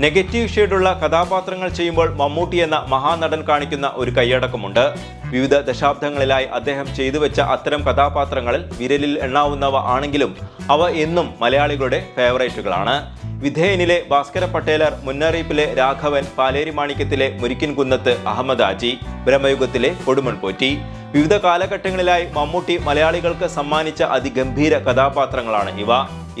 Negative ഷെയ്ഡുള്ള കഥാപാത്രങ്ങൾ ചെയ്യുമ്പോൾ മമ്മൂട്ടി എന്ന മഹാനടൻ കാണിക്കുന്ന ഒരു കൈയടക്കമുണ്ട്. വിവിധ ദശാബ്ദങ്ങളിലായി അദ്ദേഹം ചെയ്തു വെച്ച അത്തരം കഥാപാത്രങ്ങളിൽ വിരലിൽ എണ്ണാവുന്നവ ആണെങ്കിലും അവ എന്നും മലയാളികളുടെ ഫേവറേറ്റുകളാണ്. വിധേയനിലെ ഭാസ്കര പട്ടേലർ മുന്നറിയിപ്പിലെ രാഘവൻ പാലേരി മാണിക്യത്തിലെ മുരിക്കിൻ കുന്നത്ത് അഹമ്മദ് ആജി ബ്രഹ്മയുഗത്തിലെ കൊടുമൺ പോറ്റി വിവിധ കാലഘട്ടങ്ങളിലായി മമ്മൂട്ടി മലയാളികൾക്ക് സമ്മാനിച്ച അതിഗംഭീര കഥാപാത്രങ്ങളാണ് ഇവ.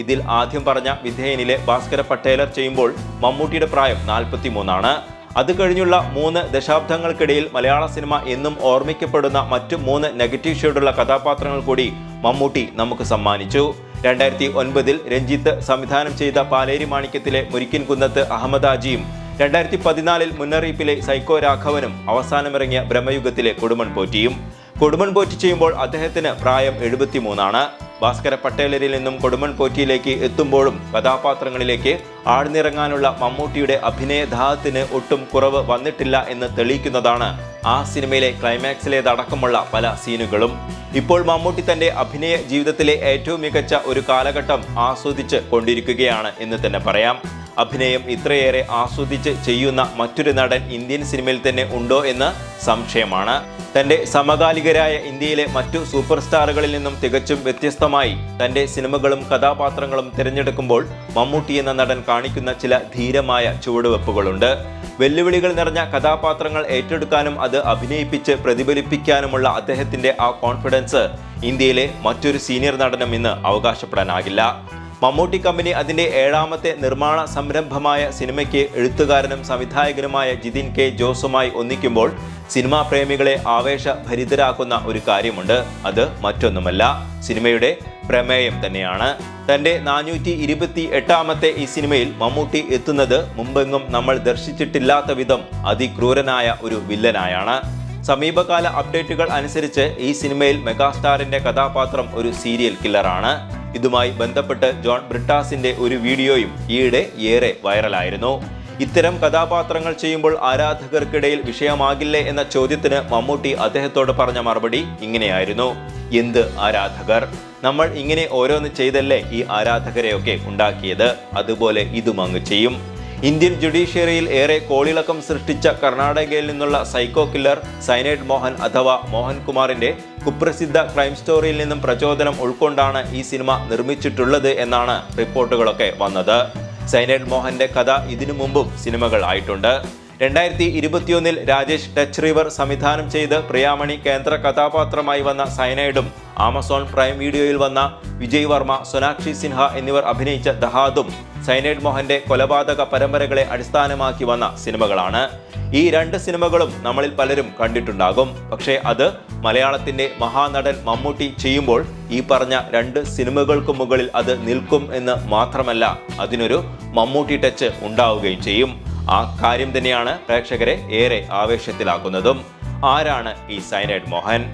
ഇതിൽ ആദ്യം പറഞ്ഞ വിധേയനിലെ ഭാസ്കര പട്ടേലർ ചെയ്യുമ്പോൾ മമ്മൂട്ടിയുടെ പ്രായം നാൽപ്പത്തിമൂന്നാണ്. അത് കഴിഞ്ഞുള്ള മൂന്ന് ദശാബ്ദങ്ങൾക്കിടയിൽ മലയാള സിനിമ എന്നും ഓർമ്മിക്കപ്പെടുന്ന മറ്റു മൂന്ന് നെഗറ്റീവ് ഷെയ്ഡുള്ള കഥാപാത്രങ്ങൾ കൂടി മമ്മൂട്ടി നമുക്ക് സമ്മാനിച്ചു. രണ്ടായിരത്തി ഒൻപതിൽ രഞ്ജിത്ത് സംവിധാനം ചെയ്ത പാലേരി മാണിക്യത്തിലെ മുരിക്കിൻ കുന്നത്ത് അഹമ്മദ് ആജിയും രണ്ടായിരത്തി പതിനാലിൽ മുന്നറിയിപ്പിലെ സൈക്കോ രാഘവനും അവസാനമിറങ്ങിയ ബ്രഹ്മയുഗത്തിലെ കൊടുമൺ പോറ്റിയും കൊടുമൺ പോറ്റി ചെയ്യുമ്പോൾ അദ്ദേഹത്തിന് പ്രായം എഴുപത്തിമൂന്നാണ്. ഭാസ്കര പട്ടേലരിൽ നിന്നും കൊടുമൺ പോറ്റിയിലേക്ക് എത്തുമ്പോഴും കഥാപാത്രങ്ങളിലേക്ക് ആഴ്ന്നിറങ്ങാനുള്ള മമ്മൂട്ടിയുടെ അഭിനയദാഹത്തിന് ഒട്ടും കുറവ് വന്നിട്ടില്ല എന്ന് തെളിയിക്കുന്നതാണ് ആ സിനിമയിലെ ക്ലൈമാക്സിലേതടക്കമുള്ള പല സീനുകളും. ഇപ്പോൾ മമ്മൂട്ടി തന്റെ അഭിനയ ജീവിതത്തിലെ ഏറ്റവും മികച്ച ഒരു കാലഘട്ടം ആസ്വദിച്ച് കൊണ്ടിരിക്കുകയാണ് എന്ന് തന്നെ പറയാം. അഭിനയം ഇത്രയേറെ ആസ്വദിച്ച് ചെയ്യുന്ന മറ്റൊരു നടൻ ഇന്ത്യൻ സിനിമയിൽ തന്നെ ഉണ്ടോ എന്ന് സംശയമാണ്. തന്റെ സമകാലികരായ ഇന്ത്യയിലെ മറ്റു സൂപ്പർ സ്റ്റാറുകളിൽ നിന്നും തികച്ചും വ്യത്യസ്തമായി തന്റെ സിനിമകളും കഥാപാത്രങ്ങളും തിരഞ്ഞെടുക്കുമ്പോൾ മമ്മൂട്ടി എന്ന നടൻ കാണിക്കുന്ന ചില ധീരമായ ചുവടുവെപ്പുകളുണ്ട്. വെല്ലുവിളികൾ നിറഞ്ഞ കഥാപാത്രങ്ങൾ ഏറ്റെടുക്കാനും അത് അഭിനയിപ്പിച്ച് പ്രതിഫലിപ്പിക്കാനുമുള്ള അദ്ദേഹത്തിന്റെ ആ കോൺഫിഡൻസ് ഇന്ത്യയിലെ മറ്റൊരു സീനിയർ നടനും ഇന്ന് അവകാശപ്പെടാനാകില്ല. മമ്മൂട്ടി കമ്പനി അതിന്റെ ഏഴാമത്തെ നിർമ്മാണ സംരംഭമായ സിനിമയ്ക്ക് എഴുത്തുകാരനും സംവിധായകനുമായ ജിതിൻ കെ ജോസുമായി ഒന്നിക്കുമ്പോൾ സിനിമാ പ്രേമികളെ ആവേശഭരിതരാക്കുന്ന ഒരു കാര്യമുണ്ട്. അത് മറ്റൊന്നുമല്ല. സിനിമയുടെ പ്രമേയം തന്നെയാണ്. തന്റെ നാനൂറ്റി ഇരുപത്തി എട്ടാമത്തെ ഈ സിനിമയിൽ മമ്മൂട്ടി എത്തുന്നത് മുമ്പെങ്ങും നമ്മൾ ദർശിച്ചിട്ടില്ലാത്ത വിധം അതിക്രൂരനായ ഒരു വില്ലനായാണ്. സമീപകാല അപ്ഡേറ്റുകൾ അനുസരിച്ച് ഈ സിനിമയിൽ മെഗാസ്റ്റാറിന്റെ കഥാപാത്രം ഒരു സീരിയൽ കില്ലറാണ് ഇതുമായി ബന്ധപ്പെട്ട് ജോൺ ബ്രിട്ടാസിന്റെ ഒരു വീഡിയോയും ഈയിടെ ഏറെ വൈറലായിരുന്നു. ഇത്തരം കഥാപാത്രങ്ങൾ ചെയ്യുമ്പോൾ ആരാധകർക്കിടയിൽ വിഷയമാകില്ലേ എന്ന ചോദ്യത്തിന് മമ്മൂട്ടി അദ്ദേഹത്തോട് പറഞ്ഞ മറുപടി ഇങ്ങനെയായിരുന്നു. എന്ത് ആരാധകർ? നമ്മൾ ഇങ്ങനെ ഓരോന്ന് ചെയ്തല്ലേ ഈ ആരാധകരെയൊക്കെ ഉണ്ടാക്കിയത്? അതുപോലെ ഇതും അങ്ങ് ചെയ്യും. ഇന്ത്യൻ ജുഡീഷ്യറിയിൽ ഏറെ കോളിളക്കം സൃഷ്ടിച്ച കർണാടകയിൽ നിന്നുള്ള സൈക്കോ കില്ലർ സൈനൈഡ് മോഹൻ അഥവാ മോഹൻകുമാറിന്റെ കുപ്രസിദ്ധ ക്രൈം സ്റ്റോറിയിൽ നിന്നും പ്രചോദനം ഉൾക്കൊണ്ടാണ് ഈ സിനിമ നിർമ്മിച്ചിട്ടുള്ളത് എന്നാണ് റിപ്പോർട്ടുകളൊക്കെ വന്നത്. സൈനൈഡ് മോഹന്റെ കഥ ഇതിനു മുമ്പും സിനിമകൾ ആയിട്ടുണ്ട്. രണ്ടായിരത്തി ഇരുപത്തിയൊന്നിൽ രാജേഷ് ടച്ച് റിവർ സംവിധാനം ചെയ്ത് പ്രിയാമണി കേന്ദ്ര കഥാപാത്രമായി വന്ന സൈനൈഡും ആമസോൺ പ്രൈം വീഡിയോയിൽ വന്ന വിജയ് വർമ്മ സൊനാക്ഷി സിൻഹ എന്നിവർ അഭിനയിച്ച ദഹാദും സൈനൈഡ് മോഹന്റെ കൊലപാതക പരമ്പരകളെ അടിസ്ഥാനമാക്കി വന്ന സിനിമകളാണ്. ഈ രണ്ട് സിനിമകളും നമ്മളിൽ പലരും കണ്ടിട്ടുണ്ടാകും. പക്ഷേ അത് മലയാളത്തിന്റെ മഹാനടൻ മമ്മൂട്ടി ചെയ്യുമ്പോൾ ഈ പറഞ്ഞ രണ്ട് സിനിമകൾക്ക് മുകളിൽ അത് നിൽക്കും എന്ന് മാത്രമല്ല അതിനൊരു മമ്മൂട്ടി ടച്ച് ഉണ്ടാവുകയും ചെയ്യും. ആ കാര്യം തന്നെയാണ് പ്രേക്ഷകരെ ഏറെ ആവേശത്തിലാക്കുന്നതും. ആരാണ് ഈ സൈനൈഡ് മോഹൻ?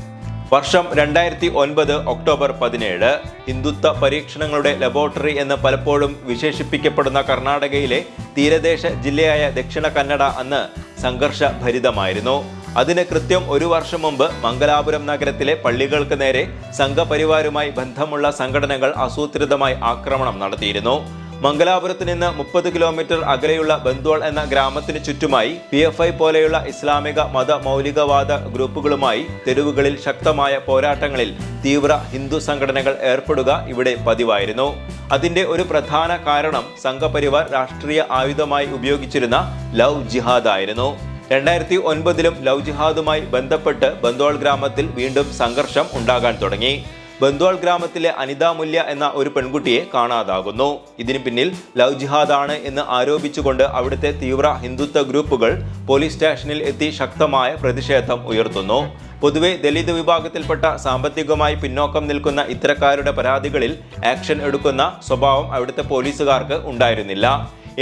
വർഷം രണ്ടായിരത്തി ഒൻപത് ഒക്ടോബർ പതിനേഴ് ഹിന്ദുത്വ പരീക്ഷണങ്ങളുടെ ലബോറട്ടറി എന്ന് പലപ്പോഴും വിശേഷിപ്പിക്കപ്പെടുന്ന കർണാടകയിലെ തീരദേശ ജില്ലയായ ദക്ഷിണ കന്നഡ അന്ന് സംഘർഷഭരിതമായിരുന്നു. അതിന് കൃത്യം ഒരു വർഷം മുമ്പ് മംഗലാപുരം നഗരത്തിലെ പള്ളികൾക്ക് നേരെ സംഘപരിവാരുമായി ബന്ധമുള്ള സംഘടനകൾ ആസൂത്രിതമായി ആക്രമണം നടത്തിയിരുന്നു. മംഗലാപുരത്ത് നിന്ന് മുപ്പത് കിലോമീറ്റർ അകലെയുള്ള ബന്ദ്വാൾ എന്ന ഗ്രാമത്തിന് ചുറ്റുമായി പി എഫ് ഐ പോലെയുള്ള ഇസ്ലാമിക മത മൗലികവാദ ഗ്രൂപ്പുകളുമായി തെരുവുകളിൽ ശക്തമായ പോരാട്ടങ്ങളിൽ തീവ്ര ഹിന്ദു സംഘടനകൾ ഏർപ്പെടുക ഇവിടെ പതിവായിരുന്നു. അതിന്റെ ഒരു പ്രധാന കാരണം സംഘപരിവാർ രാഷ്ട്രീയ ആയുധമായി ഉപയോഗിച്ചിരുന്ന ലവ് ജിഹാദ് ആയിരുന്നു രണ്ടായിരത്തി ഒൻപതിലും ലവ് ജിഹാദുമായി ബന്ധപ്പെട്ട് ബന്ദോൾ ഗ്രാമത്തിൽ വീണ്ടും സംഘർഷം ഉണ്ടാകാൻ തുടങ്ങി. ബന്ദോൾ ഗ്രാമത്തിലെ അനിത മുല്യ എന്ന ഒരു പെൺകുട്ടിയെ കാണാതാകുന്നു. ഇതിന് പിന്നിൽ ലവ് ജിഹാദാണ് എന്ന് ആരോപിച്ചുകൊണ്ട് അവിടുത്തെ തീവ്ര ഹിന്ദുത്വ ഗ്രൂപ്പുകൾ പോലീസ് സ്റ്റേഷനിൽ എത്തി ശക്തമായ പ്രതിഷേധം ഉയർത്തുന്നു. പൊതുവെ ദലിത് വിഭാഗത്തിൽപ്പെട്ട സാമ്പത്തികമായി പിന്നോക്കം നിൽക്കുന്ന ഇത്തരക്കാരുടെ പരാതികളിൽ ആക്ഷൻ എടുക്കുന്ന സ്വഭാവം അവിടുത്തെ പോലീസുകാർക്ക് ഉണ്ടായിരുന്നില്ല.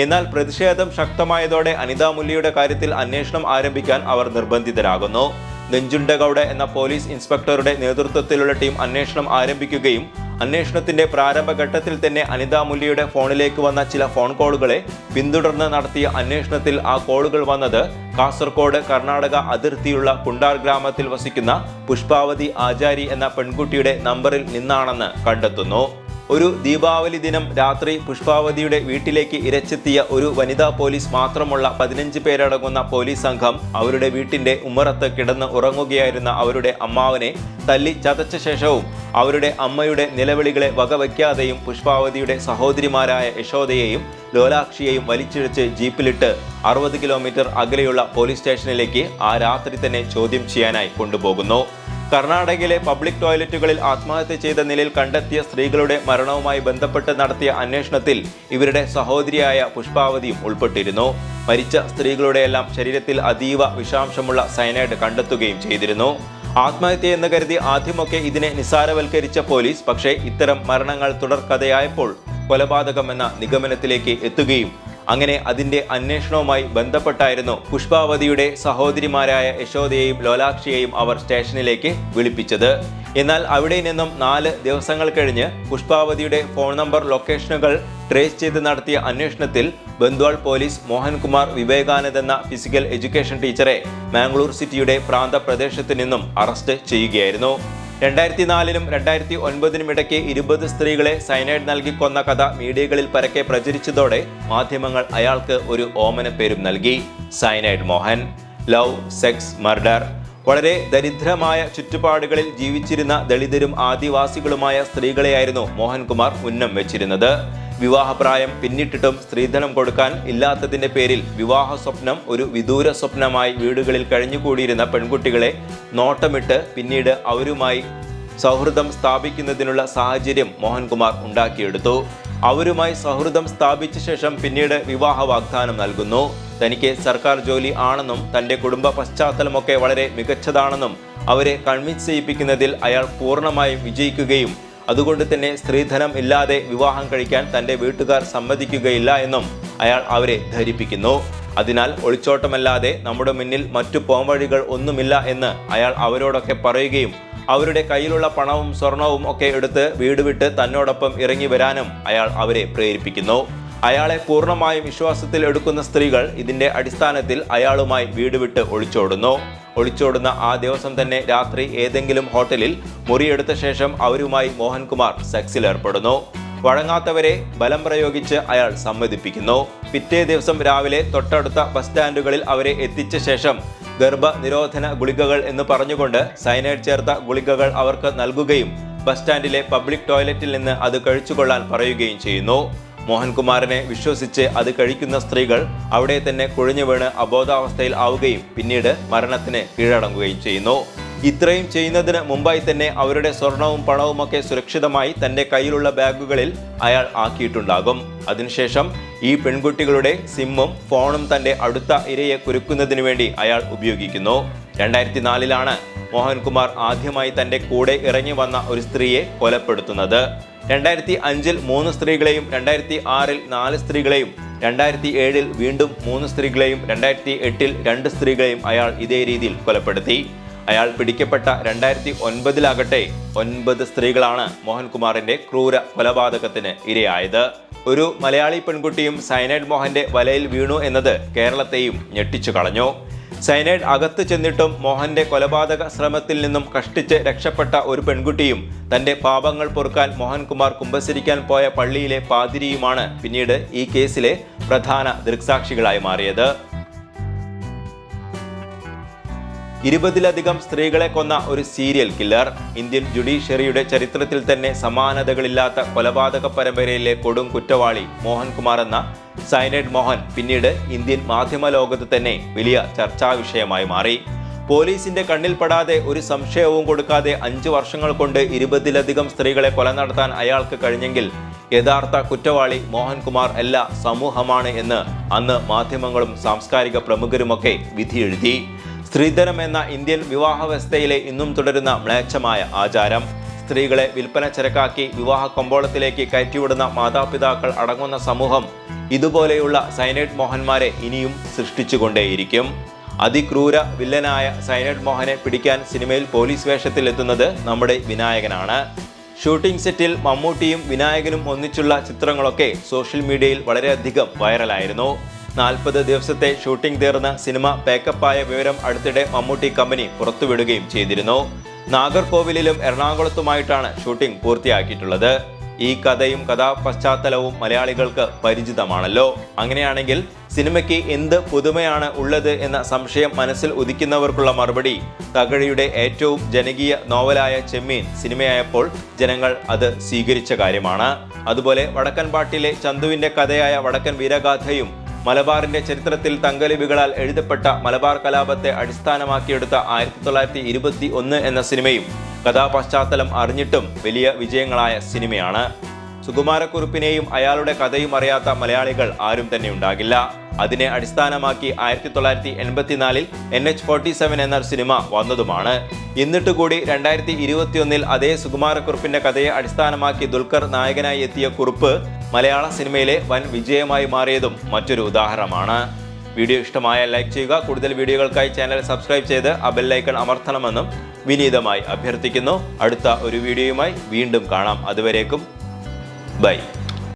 എന്നാൽ പ്രതിഷേധം ശക്തമായതോടെ അനിതാ മുല്ലിയുടെ കാര്യത്തിൽ അന്വേഷണം ആരംഭിക്കാൻ അവർ നിർബന്ധിതരാകുന്നു. നെഞ്ചുണ്ടഗൌഡ എന്ന പോലീസ് ഇൻസ്പെക്ടറുടെ നേതൃത്വത്തിലുള്ള ടീം അന്വേഷണം ആരംഭിക്കുകയും അന്വേഷണത്തിന്റെ പ്രാരംഭഘട്ടത്തിൽ തന്നെ അനിതാ മുല്ലിയുടെ ഫോണിലേക്ക് വന്ന ചില ഫോൺ കോളുകളെ പിന്തുടർന്ന് നടത്തിയ അന്വേഷണത്തിൽ ആ കോളുകൾ വന്നത് കാസർഗോഡ് കർണാടക അതിർത്തിയുള്ള കുണ്ടാർ ഗ്രാമത്തിൽ വസിക്കുന്ന പുഷ്പാവതി ആചാരി എന്ന പെൺകുട്ടിയുടെ നമ്പറിൽ നിന്നാണെന്ന് കണ്ടെത്തുന്നു. ഒരു ദീപാവലി ദിനം രാത്രി പുഷ്പാവതിയുടെ വീട്ടിലേക്ക് ഇരച്ചെത്തിയ ഒരു വനിതാ പോലീസ് മാത്രമുള്ള പതിനഞ്ച് പേരടങ്ങുന്ന പോലീസ് സംഘം അവരുടെ വീട്ടിന്റെ ഉമ്മറത്ത് കിടന്ന് ഉറങ്ങുകയായിരുന്ന അവരുടെ അമ്മാവനെ തല്ലി ചതച്ച ശേഷവും അവരുടെ അമ്മയുടെ നിലവിളികളെ വകവയ്ക്കാതെയും പുഷ്പാവതിയുടെ സഹോദരിമാരായ യശോദയെയും ലോലാക്ഷിയെയും വലിച്ചിഴച്ച് ജീപ്പിലിട്ട് അറുപത് കിലോമീറ്റർ അകലെയുള്ള പോലീസ് സ്റ്റേഷനിലേക്ക് ആ രാത്രി തന്നെ ചോദ്യം ചെയ്യാനായി കൊണ്ടുപോകുന്നു. കർണാടകയിലെ പബ്ലിക് ടോയ്ലറ്റുകളിൽ ആത്മഹത്യ ചെയ്ത നിലയിൽ കണ്ടെത്തിയ സ്ത്രീകളുടെ മരണവുമായി ബന്ധപ്പെട്ട് നടത്തിയ അന്വേഷണത്തിൽ ഇവരുടെ സഹോദരിയായ പുഷ്പാവതിയും ഉൾപ്പെട്ടിരുന്നു. മരിച്ച സ്ത്രീകളുടെയെല്ലാം ശരീരത്തിൽ അതീവ വിഷാംശമുള്ള സയനൈഡ് കണ്ടെത്തുകയും ചെയ്തിരുന്നു. ആത്മഹത്യ എന്ന് കരുതി ആദ്യമൊക്കെ ഇതിനെ നിസ്സാരവൽക്കരിച്ച പോലീസ് പക്ഷേ ഇത്തരം മരണങ്ങൾ തുടർക്കഥയായപ്പോൾ കൊലപാതകം എന്ന നിഗമനത്തിലേക്ക് എത്തുകയും അങ്ങനെ അതിന്റെ അന്വേഷണവുമായി ബന്ധപ്പെട്ടായിരുന്നു പുഷ്പാവതിയുടെ സഹോദരിമാരായ യശോദയെയും ലോലാക്ഷിയെയും അവർ സ്റ്റേഷനിലേക്ക് വിളിപ്പിച്ചത്. എന്നാൽ അവിടെ നിന്നും നാല് ദിവസങ്ങൾ കഴിഞ്ഞ് പുഷ്പാവതിയുടെ ഫോൺ നമ്പർ ലൊക്കേഷനുകൾ ട്രേസ് ചെയ്ത് നടത്തിയ അന്വേഷണത്തിൽ ബന്ദ്വാൾ പോലീസ് മോഹൻകുമാർ വിവേകാനന്ദ് എന്ന ഫിസിക്കൽ എഡ്യൂക്കേഷൻ ടീച്ചറെ മാംഗ്ലൂർ സിറ്റിയുടെ പ്രാന്തപ്രദേശത്ത് നിന്നും അറസ്റ്റ് ചെയ്യുകയായിരുന്നു. രണ്ടായിരത്തി നാലിനും രണ്ടായിരത്തി ഒൻപതിനും ഇടയ്ക്ക് ഇരുപത് സ്ത്രീകളെ സൈനൈഡ് നൽകി കൊന്ന കഥ മീഡിയകളിൽ പരക്കെ പ്രചരിച്ചതോടെ മാധ്യമങ്ങൾ അയാൾക്ക് ഒരു ഓമന പേരും നൽകി. Cyanide Mohan love sex murder. വളരെ ദരിദ്രമായ ചുറ്റുപാടുകളിൽ ജീവിച്ചിരുന്ന ദളിതരും ആദിവാസികളുമായ സ്ത്രീകളെയായിരുന്നു മോഹൻകുമാർ ഉന്നം വെച്ചിരുന്നത്. വിവാഹപ്രായം പിന്നിട്ടിട്ടും സ്ത്രീധനം കൊടുക്കാൻ ഇല്ലാത്തതിന്റെ പേരിൽ വിവാഹ സ്വപ്നം ഒരു വിദൂര സ്വപ്നമായി വീടുകളിൽ കഴിഞ്ഞുകൂടിയിരുന്ന പെൺകുട്ടികളെ നോട്ടമിട്ട് പിന്നീട് അവരുമായി സൗഹൃദം സ്ഥാപിക്കുന്നതിനുള്ള സാഹചര്യം മോഹൻകുമാർ ഉണ്ടാക്കിയെടുത്തു. അവരുമായി സൗഹൃദം സ്ഥാപിച്ച ശേഷം പിന്നീട് വിവാഹ വാഗ്ദാനം നൽകുന്നു. തനിക്ക് സർക്കാർ ജോലി ആണെന്നും തന്റെ കുടുംബ പശ്ചാത്തലമൊക്കെ വളരെ മികച്ചതാണെന്നും അവരെ കൺവിൻസ് ചെയ്യിപ്പിക്കുന്നതിൽ അയാൾ പൂർണമായും വിജയിക്കുകയും അതുകൊണ്ട് തന്നെ സ്ത്രീധനം ഇല്ലാതെ വിവാഹം കഴിക്കാൻ തന്റെ വീട്ടുകാർ സമ്മതിക്കുകയില്ല എന്നും അയാൾ അവരെ ധരിപ്പിക്കുന്നു. അതിനാൽ ഒളിച്ചോട്ടമല്ലാതെ നമ്മുടെ മുന്നിൽ മറ്റു പോംവഴികൾ ഒന്നുമില്ല എന്ന് അയാൾ അവരോടൊക്കെ പറയുകയും അവരുടെ കയ്യിലുള്ള പണവും സ്വർണവും ഒക്കെ എടുത്ത് വീട് വിട്ട് തന്നോടൊപ്പം ഇറങ്ങി വരാനും അയാൾ അവരെ പ്രേരിപ്പിക്കുന്നു. അയാളെ പൂർണമായും വിശ്വാസത്തിൽ എടുക്കുന്ന സ്ത്രീകൾ ഇതിന്റെ അടിസ്ഥാനത്തിൽ അയാളുമായി വീട് വിട്ട് ഒളിച്ചോടുന്നു. ഒളിച്ചോടുന്ന ആ ദിവസം തന്നെ രാത്രി ഏതെങ്കിലും ഹോട്ടലിൽ മുറിയെടുത്ത ശേഷം അവരുമായി മോഹൻകുമാർ സെക്സിൽ ഏർപ്പെടുന്നു. വഴങ്ങാത്തവരെ ബലം പ്രയോഗിച്ച് അയാൾ സമ്മതിപ്പിക്കുന്നു. പിറ്റേ ദിവസം രാവിലെ തൊട്ടടുത്ത ബസ് സ്റ്റാൻഡുകളിൽ അവരെ എത്തിച്ച ശേഷം ഗർഭ നിരോധന ഗുളികകൾ എന്ന് പറഞ്ഞുകൊണ്ട് സൈനൈഡ് ചേർത്ത ഗുളികകൾ അവർക്ക് നൽകുകയും ബസ് സ്റ്റാൻഡിലെ പബ്ലിക് ടോയ്ലറ്റിൽ നിന്ന് അത് കഴിച്ചുകൊള്ളാൻ പറയുകയും ചെയ്യുന്നു. മോഹൻകുമാറിനെ വിശ്വസിച്ച് അത് കഴിക്കുന്ന സ്ത്രീകൾ അവിടെ തന്നെ കുഴഞ്ഞു വീണ് അബോധാവസ്ഥയിൽ ആവുകയും പിന്നീട് മരണത്തിന് കീഴടങ്ങുകയും ചെയ്യുന്നു. ഇത്രയും ചെയ്യുന്നതിന് മുമ്പായി തന്നെ അവരുടെ സ്വർണവും പണവും ഒക്കെ സുരക്ഷിതമായി തന്റെ കയ്യിലുള്ള ബാഗുകളിൽ അയാൾ ആക്കിയിട്ടുണ്ടാകും. അതിനുശേഷം ഈ പെൺകുട്ടികളുടെ സിമ്മും ഫോണും തന്റെ അടുത്ത ഇരയെ കുരുക്കുന്നതിന് വേണ്ടി അയാൾ ഉപയോഗിക്കുന്നു. രണ്ടായിരത്തി നാലിലാണ് മോഹൻകുമാർ ആദ്യമായി തന്റെ കൂടെ ഇറങ്ങി വന്ന ഒരു സ്ത്രീയെ കൊലപ്പെടുത്തുന്നത്. രണ്ടായിരത്തി അഞ്ചിൽ മൂന്ന് സ്ത്രീകളെയും രണ്ടായിരത്തി ആറിൽ നാല് സ്ത്രീകളെയും രണ്ടായിരത്തി ഏഴിൽ വീണ്ടും മൂന്ന് സ്ത്രീകളെയും രണ്ടായിരത്തി എട്ടിൽ രണ്ട് സ്ത്രീകളെയും അയാൾ ഇതേ രീതിയിൽ കൊലപ്പെടുത്തി. അയാൾ പിടിക്കപ്പെട്ട രണ്ടായിരത്തി ഒൻപതിലാകട്ടെ ഒൻപത് സ്ത്രീകളാണ് മോഹൻകുമാറിന്റെ ക്രൂര കൊലപാതകത്തിന് ഇരയായത്. ഒരു മലയാളി പെൺകുട്ടിയും സൈനൈഡ് മോഹന്റെ വലയിൽ വീണു എന്നത് കേരളത്തെയും ഞെട്ടിച്ചു കളഞ്ഞു. സൈനൈഡ് അകത്ത് ചെന്നിട്ടും മോഹന്റെ കൊലപാതക ശ്രമത്തിൽ നിന്നും കഷ്ടിച്ച് രക്ഷപ്പെട്ട ഒരു പെൺകുട്ടിയും തന്റെ പാപങ്ങൾ പൊറുക്കാൻ മോഹൻകുമാർ കുമ്പസരിക്കാൻ പോയ പള്ളിയിലെ പാതിരിയുമാണ് പിന്നീട് ഈ കേസിലെ പ്രധാന ദൃക്സാക്ഷികളായി മാറിയത്. ഇരുപതിലധികം സ്ത്രീകളെ കൊന്ന ഒരു സീരിയൽ കില്ലർ ഇന്ത്യൻ ജുഡീഷ്യറിയുടെ ചരിത്രത്തിൽ തന്നെ സമാനതകളില്ലാത്ത കൊലപാതക പരമ്പരയിലെ കൊടും കുറ്റവാളി മോഹൻകുമാർ എന്ന സൈനൈഡ് മോഹൻ പിന്നീട് ഇന്ത്യൻ മാധ്യമ ലോകത്ത് തന്നെ വലിയ ചർച്ചാ വിഷയമായി മാറി. പോലീസിന്റെ കണ്ണിൽപ്പെടാതെ ഒരു സംശയവും കൊടുക്കാതെ അഞ്ചു വർഷങ്ങൾ കൊണ്ട് ഇരുപതിലധികം സ്ത്രീകളെ കൊല നടത്താൻ അയാൾക്ക് കഴിഞ്ഞെങ്കിൽ യഥാർത്ഥ കുറ്റവാളി മോഹൻകുമാർ അല്ല സമൂഹമാണ് എന്ന് അന്ന് മാധ്യമങ്ങളും സാംസ്കാരിക പ്രമുഖരുമൊക്കെ വിധിയെഴുതി. സ്ത്രീധനം എന്ന ഇന്ത്യൻ വിവാഹ വ്യവസ്ഥയിലെ ഇന്നും തുടരുന്ന മ്ലേച്ഛമായ ആചാരം. സ്ത്രീകളെ വിൽപ്പന ചരക്കാക്കി വിവാഹ കമ്പോളത്തിലേക്ക് കയറ്റിവിടുന്ന മാതാപിതാക്കൾ അടങ്ങുന്ന സമൂഹം ഇതുപോലെയുള്ള സൈനൈഡ് മോഹന്മാരെ ഇനിയും സൃഷ്ടിച്ചുകൊണ്ടേയിരിക്കും. അതിക്രൂര വില്ലനായ സൈനൈഡ് മോഹനെ പിടിക്കാൻ സിനിമയിൽ പോലീസ് വേഷത്തിൽ എത്തുന്നത് നമ്മുടെ വിനായകനാണ്. ഷൂട്ടിംഗ് സെറ്റിൽ മമ്മൂട്ടിയും വിനായകനും ഒന്നിച്ചുള്ള ചിത്രങ്ങളൊക്കെ സോഷ്യൽ മീഡിയയിൽ വളരെയധികം വൈറലായിരുന്നു. നാൽപ്പത് ദിവസത്തെ ഷൂട്ടിംഗ് തീർന്ന സിനിമ പേക്കപ്പായ വിവരം അടുത്തിടെ മമ്മൂട്ടി കമ്പനി പുറത്തുവിടുകയും ചെയ്തിരുന്നു. നാഗർകോവിലിലും എറണാകുളത്തുമായിട്ടാണ് ഷൂട്ടിംഗ് പൂർത്തിയാക്കിയിട്ടുള്ളത്. ഈ കഥയും കഥാപശ്ചാത്തലവും മലയാളികൾക്ക് പരിചിതമാണല്ലോ. അങ്ങനെയാണെങ്കിൽ സിനിമയ്ക്ക് എന്ത് പുതുമയാണ് ഉള്ളത് എന്ന സംശയം മനസ്സിൽ ഉദിക്കുന്നവർക്കുള്ള മറുപടി തകഴിയുടെ ഏറ്റവും ജനകീയ നോവലായ ചെമ്മീൻ സിനിമയായപ്പോൾ ജനങ്ങൾ അത് സ്വീകരിച്ച കാര്യമാണ്. അതുപോലെ വടക്കൻ പാട്ടിലെ ചന്തുവിന്റെ കഥയായ വടക്കൻ വീരഗാഥയും മലബാറിന്റെ ചരിത്രത്തിൽ തങ്കലിപികളാൽ എഴുതപ്പെട്ട മലബാർ കലാപത്തെ അടിസ്ഥാനമാക്കിയെടുത്ത ആയിരത്തി തൊള്ളായിരത്തി ഇരുപത്തി ഒന്ന് എന്ന സിനിമയും കഥാപശ്ചാത്തലം അറിഞ്ഞിട്ടും വലിയ വിജയങ്ങളായ സിനിമയാണ്. സുകുമാരക്കുറുപ്പിനെയും അയാളുടെ കഥയും അറിയാത്ത മലയാളികൾ ആരും തന്നെ ഉണ്ടാകില്ല. അതിനെ അടിസ്ഥാനമാക്കി ആയിരത്തി തൊള്ളായിരത്തി എൺപത്തിനാലിൽ എൻ എച്ച് ഫോർട്ടി സെവൻ എന്ന സിനിമ വന്നതുമാണ്. എന്നിട്ട് കൂടി രണ്ടായിരത്തി ഇരുപത്തിയൊന്നിൽ അതേ സുകുമാരക്കുറുപ്പിന്റെ കഥയെ അടിസ്ഥാനമാക്കി ദുൽഖർ നായകനായി എത്തിയ കുറുപ്പ് മലയാള സിനിമയിലെ വൻ വിജയമായി മാറിയതും മറ്റൊരു ഉദാഹരണമാണ്. വീഡിയോ ഇഷ്ടമായ ലൈക്ക് ചെയ്യുക. കൂടുതൽ വീഡിയോകൾക്കായി ചാനൽ സബ്സ്ക്രൈബ് ചെയ്ത് ആ ബെല്ലൈക്കൺ അമർത്തണമെന്നും വിനീതമായി അഭ്യർത്ഥിക്കുന്നു. അടുത്ത ഒരു വീഡിയോയുമായി വീണ്ടും കാണാം. അതുവരേക്കും ബൈ.